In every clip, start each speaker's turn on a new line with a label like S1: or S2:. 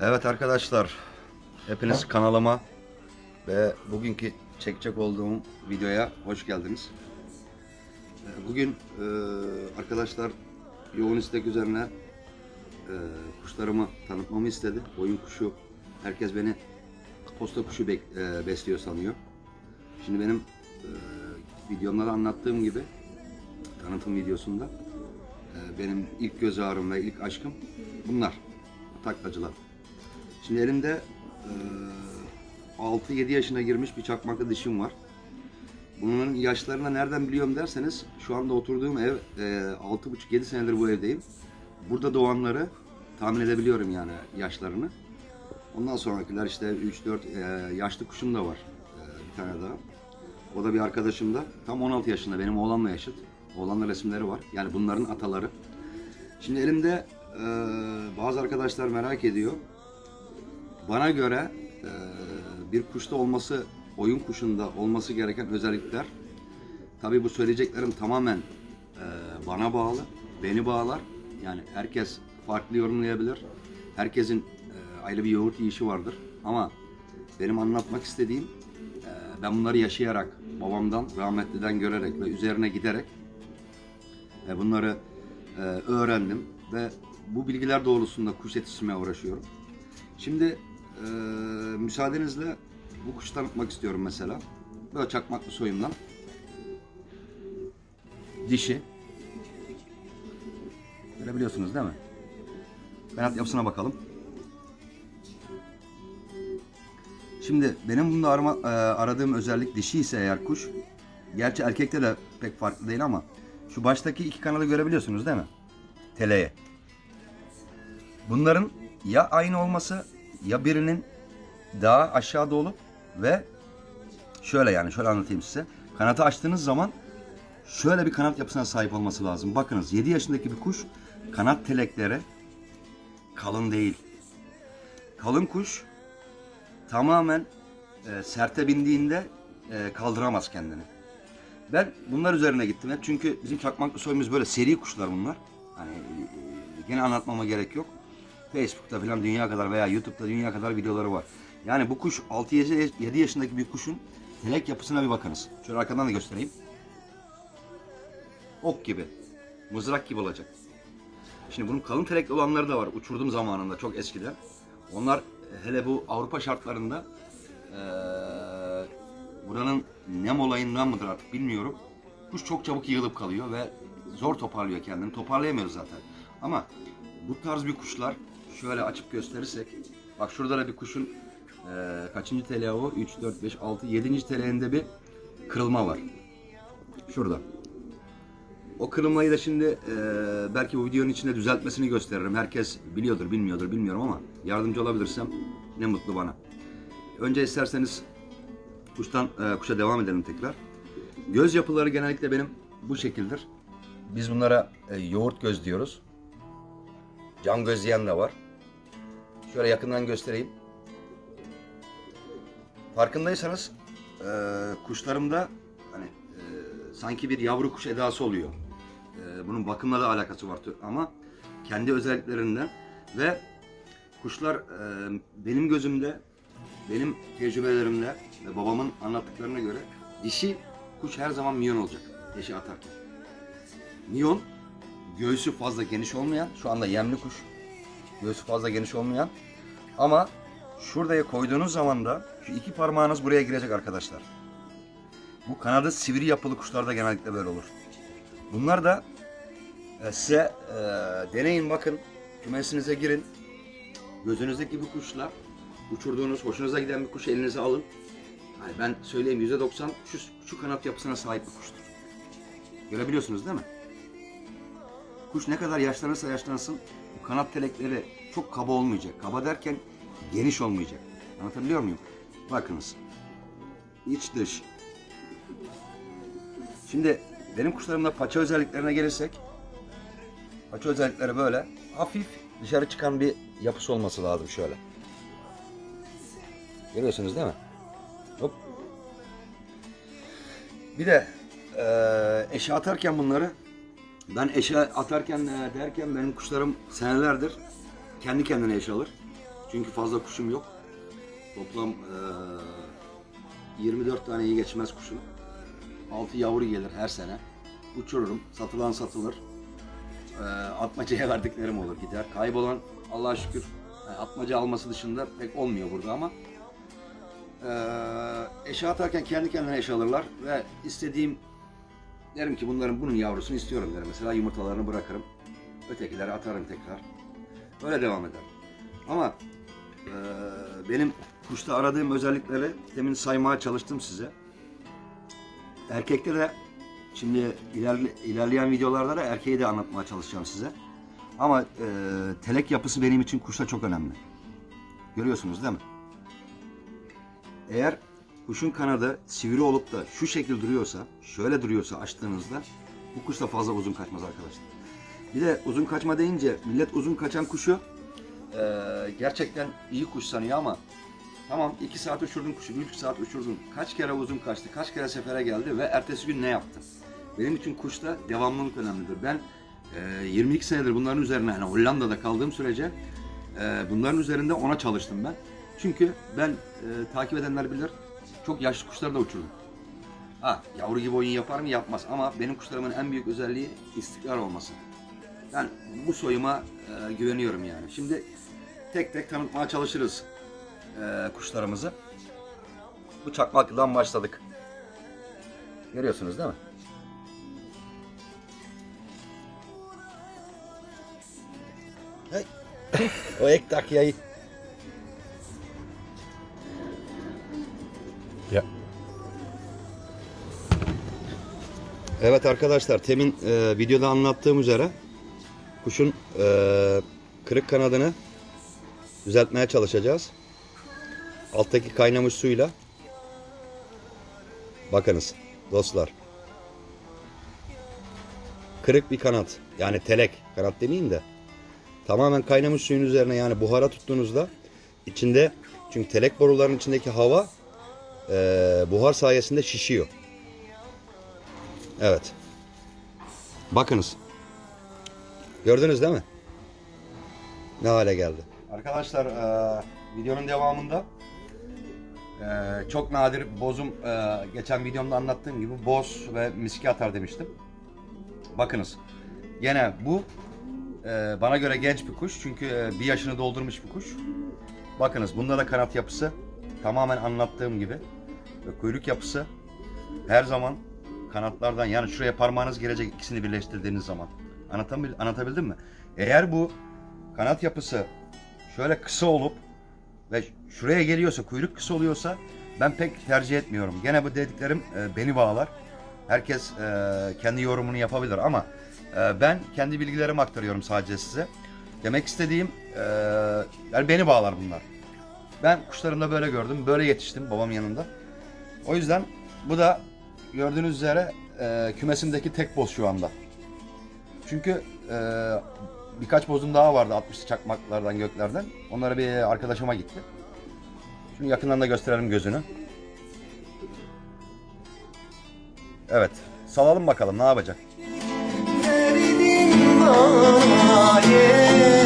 S1: Evet arkadaşlar, hepiniz kanalıma ve bugünkü çekecek olduğum videoya hoş geldiniz. Ee, Bugün e, arkadaşlar yoğun istek üzerine e, kuşlarımı tanıtmamı istedi. Oyun kuşu, herkes beni posta kuşu e, besliyor sanıyor. Şimdi benim e, anlattığım gibi tanıtım videosunda e, benim ilk göz ağrım ve ilk aşkım bunlar. Taklacılar. Şimdi elimde e, 6-7 yaşına girmiş bir çakmaklı dişim var. Bunun yaşlarını nereden biliyorum derseniz şu anda oturduğum ev e, 6,5-7 senedir bu evdeyim. Burada doğanları tahmin edebiliyorum yani yaşlarını. Ondan sonrakiler işte 3-4 e, yaşlı kuşum da var e, bir tane daha. O da bir arkadaşım da. Tam 16 yaşında benim oğlanla yaşıt. Oğlanla resimleri var. Yani bunların ataları. Şimdi elimde e, bazı arkadaşlar merak ediyor. Bana göre e, bir kuşta olması, oyun kuşunda olması gereken özellikler. Tabii bu söyleyeceklerim tamamen e, bana bağlı, beni bağlar. Yani herkes farklı yorumlayabilir. Herkesin e, ayrı bir yoğurt yiyişi vardır. Ama benim anlatmak istediğim, ben bunları yaşayarak, babamdan, rahmetliden görerek ve üzerine giderek e, bunları öğrendim ve bu bilgiler doğrultusunda kuş yetiştirmeye uğraşıyorum. Şimdi e, müsaadenizle bu kuşu tanıtmak istiyorum mesela. Böyle çakmaklı soyumdan. Dişi. Görebiliyorsunuz değil mi? Kanat yapısına bakalım. Şimdi benim bunda arama, e, aradığım özellik dişi ise eğer kuş. Gerçi erkekte de pek farklı değil ama şu baştaki iki kanalı görebiliyorsunuz değil mi? Teleye. Bunların ya aynı olması ya birinin daha aşağıda olup ve şöyle yani şöyle anlatayım size. Kanatı açtığınız zaman şöyle bir kanat yapısına sahip olması lazım. Bakınız 7 yaşındaki bir kuş kanat telekleri kalın değil. Kalın kuş tamamen e, serte bindiğinde e, kaldıramaz kendini. Ben bunlar üzerine gittim hep çünkü bizim çakmaklı soyumuz böyle seri kuşlar bunlar. Hani e, gene anlatmama gerek yok. Facebook'ta falan dünya kadar veya YouTube'da dünya kadar videoları var. Yani bu kuş 6-7 yaşındaki bir kuşun telek yapısına bir bakınız. Şöyle arkadan da göstereyim. Ok gibi. Mızrak gibi olacak. Şimdi bunun kalın telekli olanları da var. Uçurdum zamanında çok eskiden. Onlar hele bu Avrupa şartlarında eee, buranın nem olayından mıdır artık bilmiyorum. Kuş çok çabuk yığılıp kalıyor ve zor toparlıyor kendini. Toparlayamıyoruz zaten. Ama bu tarz bir kuşlar şöyle açıp gösterirsek bak şurada da bir kuşun eee, kaçıncı teleği o? 3, 4, 5, 6, 7. teleğinde bir kırılma var. Şurada. O kırılmayı da şimdi eee, belki bu videonun içinde düzeltmesini gösteririm. Herkes biliyordur, bilmiyordur, bilmiyorum ama yardımcı olabilirsem ne mutlu bana. Önce isterseniz kuştan eee, kuşa devam edelim tekrar. Göz yapıları genellikle benim bu şekildir. Biz bunlara e, yoğurt göz diyoruz. Can göz diyen de var. Şöyle yakından göstereyim. Farkındaysanız e, kuşlarımda hani e, sanki bir yavru kuş edası oluyor. E, bunun bakımla da alakası var ama kendi özelliklerinden ve kuşlar e, benim gözümde, benim tecrübelerimde ve babamın anlattıklarına göre dişi kuş her zaman milyon olacak dişi atarken. Miyon göğsü fazla geniş olmayan, şu anda yemli kuş. Göğsü fazla geniş olmayan ama şuraya koyduğunuz zaman da şu iki parmağınız buraya girecek arkadaşlar. Bu kanadı sivri yapılı kuşlarda genellikle böyle olur. Bunlar da e, size e, deneyin bakın. Kümesinize girin. Gözünüzdeki bir kuşla uçurduğunuz, hoşunuza giden bir kuşu elinize alın. Yani ben söyleyeyim %90 şu, şu kanat yapısına sahip bir kuştur. Görebiliyorsunuz değil mi? Kuş ne kadar yaşlanırsa yaşlansın bu kanat telekleri çok kaba olmayacak. Kaba derken geniş olmayacak. Anlatabiliyor muyum? Bakınız. İç dış. Şimdi benim kuşlarımda paça özelliklerine gelirsek paça özellikleri böyle hafif dışarı çıkan bir yapısı olması lazım şöyle. Görüyorsunuz değil mi? Hop. Bir de eee eşe atarken bunları ben eşe atarken e, derken benim kuşlarım senelerdir kendi kendine eş alır. Çünkü fazla kuşum yok. Toplam eee, 24 tane iyi geçmez kuşum. 6 yavru gelir her sene. Uçururum. Satılan satılır. Eee atmacaya verdiklerim olur gider. Kaybolan Allah'a şükür yani atmaca alması dışında pek olmuyor burada ama eee eşe atarken kendi kendine eşe alırlar ve istediğim derim ki bunların bunun yavrusunu istiyorum derim. Mesela yumurtalarını bırakırım. Ötekileri atarım tekrar. Öyle devam eder. Ama eee, benim kuşta aradığım özellikleri demin saymaya çalıştım size. Erkekte de şimdi ilerle- ilerleyen videolarda da erkeği de anlatmaya çalışacağım size. Ama eee, telek yapısı benim için kuşta çok önemli. Görüyorsunuz değil mi? Eğer kuşun kanadı sivri olup da şu şekil duruyorsa, şöyle duruyorsa açtığınızda bu kuş da fazla uzun kaçmaz arkadaşlar. Bir de uzun kaçma deyince millet uzun kaçan kuşu eee, gerçekten iyi kuş sanıyor ama tamam 2 saat uçurdun kuşu, 3 saat uçurdun. Kaç kere uzun kaçtı, kaç kere sefere geldi ve ertesi gün ne yaptı? Benim için kuşta devamlılık önemlidir. Ben eee, 22 senedir bunların üzerine, yani Hollanda'da kaldığım sürece eee, bunların üzerinde ona çalıştım ben. Çünkü ben eee, takip edenler bilir, çok yaşlı kuşları da uçurdum. Ha, yavru gibi oyun yapar mı? Yapmaz. Ama benim kuşlarımın en büyük özelliği istikrar olması. Ben bu soyuma e, güveniyorum yani. Şimdi tek tek tanıtmaya çalışırız e, kuşlarımızı. Bu çakmaklıdan başladık. Görüyorsunuz değil mi? Hey. o ek takyayı. Ya. Evet arkadaşlar temin e, videoda anlattığım üzere kuşun e, kırık kanadını düzeltmeye çalışacağız. Alttaki kaynamış suyla. Bakınız dostlar. Kırık bir kanat yani telek kanat demeyeyim de tamamen kaynamış suyun üzerine yani buhara tuttuğunuzda içinde çünkü telek borularının içindeki hava e, buhar sayesinde şişiyor. Evet. Bakınız. Gördünüz değil mi? Ne hale geldi. Arkadaşlar e, videonun devamında e, çok nadir bozum e, geçen videomda anlattığım gibi boz ve miski atar demiştim. Bakınız. Gene bu e, bana göre genç bir kuş çünkü e, bir yaşını doldurmuş bir kuş. Bakınız bunda da kanat yapısı tamamen anlattığım gibi ve kuyruk yapısı her zaman kanatlardan yani şuraya parmağınız gelecek ikisini birleştirdiğiniz zaman. Anlatabil, anlatabildim mi? Eğer bu kanat yapısı şöyle kısa olup ve şuraya geliyorsa, kuyruk kısa oluyorsa ben pek tercih etmiyorum. Gene bu dediklerim e, beni bağlar. Herkes e, kendi yorumunu yapabilir ama e, ben kendi bilgilerimi aktarıyorum sadece size. Demek istediğim e, yani beni bağlar bunlar. Ben kuşlarımda böyle gördüm, böyle yetiştim babamın yanında. O yüzden bu da gördüğünüz üzere e, kümesimdeki tek boz şu anda. Çünkü e, birkaç bozum daha vardı 60 çakmaklardan göklerden. Onlara bir arkadaşıma gitti. Şimdi yakından da gösterelim gözünü. Evet. Salalım bakalım ne yapacak.
S2: Derdim bana yetmiyor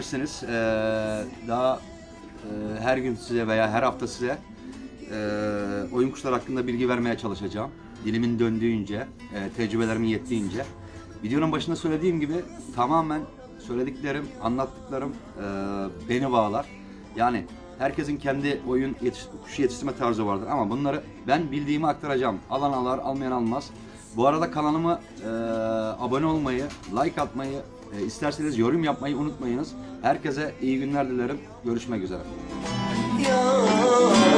S1: videoyu beğenirsiniz. Ee, daha e, her gün size veya her hafta size e, oyun kuşlar hakkında bilgi vermeye çalışacağım. Dilimin döndüğünce, e, tecrübelerimin yettiğince. Videonun başında söylediğim gibi tamamen söylediklerim, anlattıklarım e, beni bağlar. Yani herkesin kendi oyun yetiş, kuşu yetiştirme tarzı vardır ama bunları ben bildiğimi aktaracağım. Alan alar, almayan almaz. Bu arada kanalımı e, abone olmayı, like atmayı, e, isterseniz yorum yapmayı unutmayınız. Herkese iyi günler dilerim. Görüşmek üzere.
S2: Yar